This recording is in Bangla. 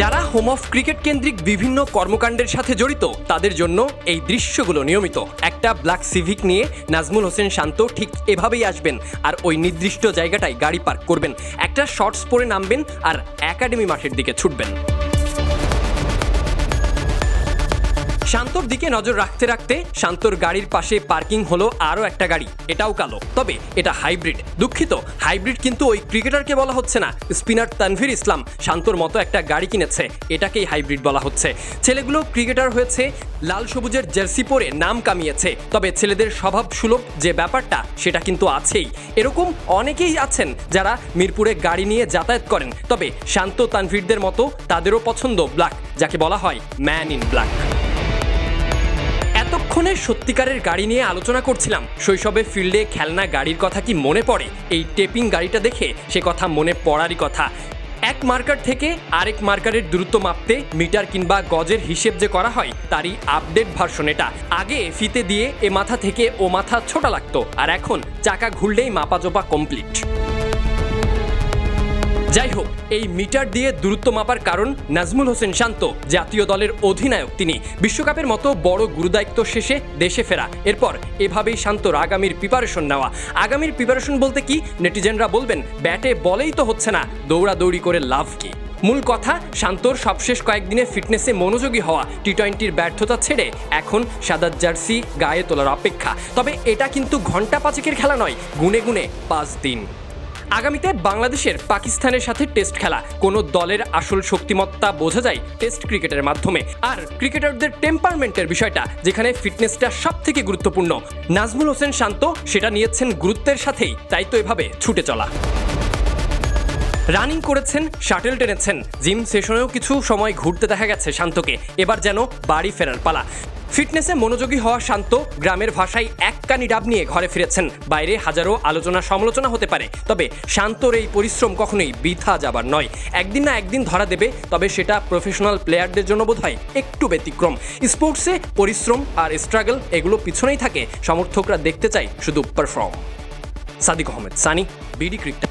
যারা হোম অফ ক্রিকেট কেন্দ্রিক বিভিন্ন কর্মকাণ্ডের সাথে জড়িত, তাদের জন্য এই দৃশ্যগুলো নিয়মিত। একটা ব্ল্যাক সিভিক নিয়ে নাজমুল হোসেন শান্ত ঠিক এভাবেই আসবেন আর ওই নির্দিষ্ট জায়গাটায় গাড়ি পার্ক করবেন। একটা শর্টস পরে নামবেন আর একাডেমি মাঠের দিকে ছুটবেন। শান্তর দিকে নজর রাখতে রাখতে শান্তর গাড়ির পাশে পার্কিং হলো আরও একটা গাড়ি, এটাও কালো। তবে এটা হাইব্রিড। দুঃখিত, হাইব্রিড কিন্তু ওই ক্রিকেটারকে বলা হচ্ছে না। স্পিনার তানভীর ইসলাম শান্তর মতো একটা গাড়ি কিনেছে, এটাকেই হাইব্রিড বলা হচ্ছে। ছেলেগুলো ক্রিকেটার হয়েছে, লাল সবুজের জার্সি পরে নাম কামিয়েছে, তবে ছেলেদের স্বভাব সুলভ যে ব্যাপারটা, সেটা কিন্তু আছেই। এরকম অনেকেই আছেন যারা মিরপুরে গাড়ি নিয়ে যাতায়াত করেন, তবে শান্ত তানভীরদের মতো তাদেরও পছন্দ ব্ল্যাক, যাকে বলা হয় ম্যান ইন ব্ল্যাক। এতক্ষণে সত্যিকারের গাড়ি নিয়ে আলোচনা করছিলাম। শৈশবে ফিল্ডে খেলনা গাড়ির কথা কি মনে পড়ে? এই টেপিং গাড়িটা দেখে সে কথা মনে পড়ারই কথা। এক মার্কার থেকে আরেক মার্কারের দূরত্ব মাপতে মিটার কিংবা গজের হিসেব যে করা হয়, তারই আপডেট ভার্সন এটা। আগে ফিতে দিয়ে এ মাথা থেকে ও মাথা ছোটা লাগতো, আর এখন চাকা ঘুরলেই মাপাজোপা কমপ্লিট। যাই হোক এই মিটার দিয়ে দূরত্ব মাপার কারণ নাজমুল হোসেন শান্ত, জাতীয় দলের অধিনায়ক। তিনি বিশ্বকাপের মতো বড় গুরুদায়িত্ব শেষে দেশে ফেরা। এরপর এভাবেই শান্তর আগামীর প্রিপারেশন নেওয়া। আগামীর প্রিপারেশন বলতে কি? নেটিজেনরা বলবেন, ব্যাটে বলেই তো হচ্ছে না, দৌড়াদৌড়ি করে লাভ কি? মূল কথা, শান্তর সবশেষ কয়েকদিনে ফিটনেসে মনোযোগী হওয়া টি টোয়েন্টির ব্যর্থতা ছেড়ে এখন সাদা জার্সি গায়ে তোলার অপেক্ষা। তবে এটা কিন্তু ঘণ্টা পাঁচেকের খেলা নয়, গুনে গুনে পাঁচ দিন। আগামীতে বাংলাদেশের পাকিস্তানের সাথে টেস্ট খেলা। কোনো দলের আসল শক্তিমত্তা বোঝা যায় টেস্ট ক্রিকেটের মাধ্যমে। আর ক্রিকেটারদের টেম্পারমেন্টের বিষয়টা, যেখানে ফিটনেসটা সব থেকে গুরুত্বপূর্ণ। নাজমুল হোসেন শান্ত সেটা নিয়েছেন গুরুত্বের সাথেই, তাই তো এভাবে ছুটে চলা। রানিং করেছেন, শাটেল টেনেছেন। জিম সেশনেও কিছু সময় ঘুরতে দেখা গেছে শান্তকে। এবার যেন বাড়ি ফেরার পালা। ফিটনেসে মনোযোগী হওয়া শান্ত গ্রামের ভাষায় এক কানি ডাব নিয়ে ঘরে ফিরেছেন। বাইরে হাজারো আলোচনা সমালোচনা হতে পারে, তবে শান্তর এই পরিশ্রম কখনোই বৃথা যাবার নয়। একদিন না একদিন ধরা দেবে, তবে সেটা প্রফেশনাল প্লেয়ারদের জন্য বোধ হয় একটু ব্যতিক্রম। স্পোর্টসে পরিশ্রম আর স্ট্রাগল এগুলো পিছনেই থাকে, সমর্থকরা দেখতে চায় শুধু perform Sadik Ahmed, Sunny, BD cricket.